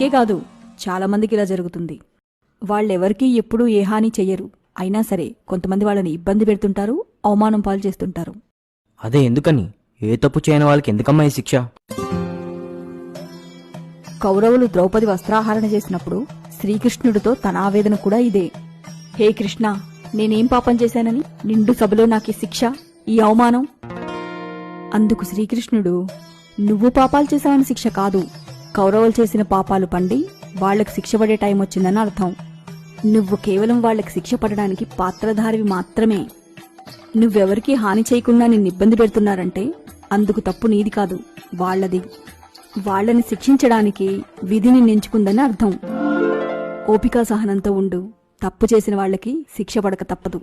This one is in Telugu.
నీకే కాదు చాలా మందికి ఇలా జరుగుతుంది. వాళ్ళెవరికీ ఎప్పుడూ ఏ హాని చెయ్యరు. అయినా సరే కొంతమంది వాళ్ళని ఇబ్బంది పెడుతుంటారు అవమానం పాలు చేస్తుంటారు. అదే ఎందుకని? ఏ తప్పు చేయని వాళ్ళకి ఎందుకమ్మా ఈ శిక్ష? కౌరవులు ద్రౌపది వస్త్రాహరణ చేసినప్పుడు శ్రీకృష్ణుడితో తన ఆవేదన కూడా ఇదే. హే కృష్ణ నేనేం పాపం చేశానని? నిండు సభలో నాకీ శిక్ష ఈ అవమానం? అందుకు శ్రీకృష్ణుడు నువ్వు పాపాలు చేశావని శిక్ష కాదు. కౌరవులు చేసిన పాపాలు పండి వాళ్ళకు శిక్ష పడే టైం వచ్చిందని అర్థం. నువ్వు కేవలం వాళ్ళకు శిక్ష పడడానికి పాత్రధారివి మాత్రమే. నువ్వెవరికీ హాని చేయకుండా నిన్ను ఇబ్బంది పెడుతున్నారంటే అందుకు తప్పు నీది కాదు వాళ్ళది వాళ్ళని శిక్షించడానికి విధిని నించుకుందని అర్థం. ఓపికా సహనంతో ఉండు తప్పు చేసిన వాళ్ళకి శిక్ష పడక తప్పదు.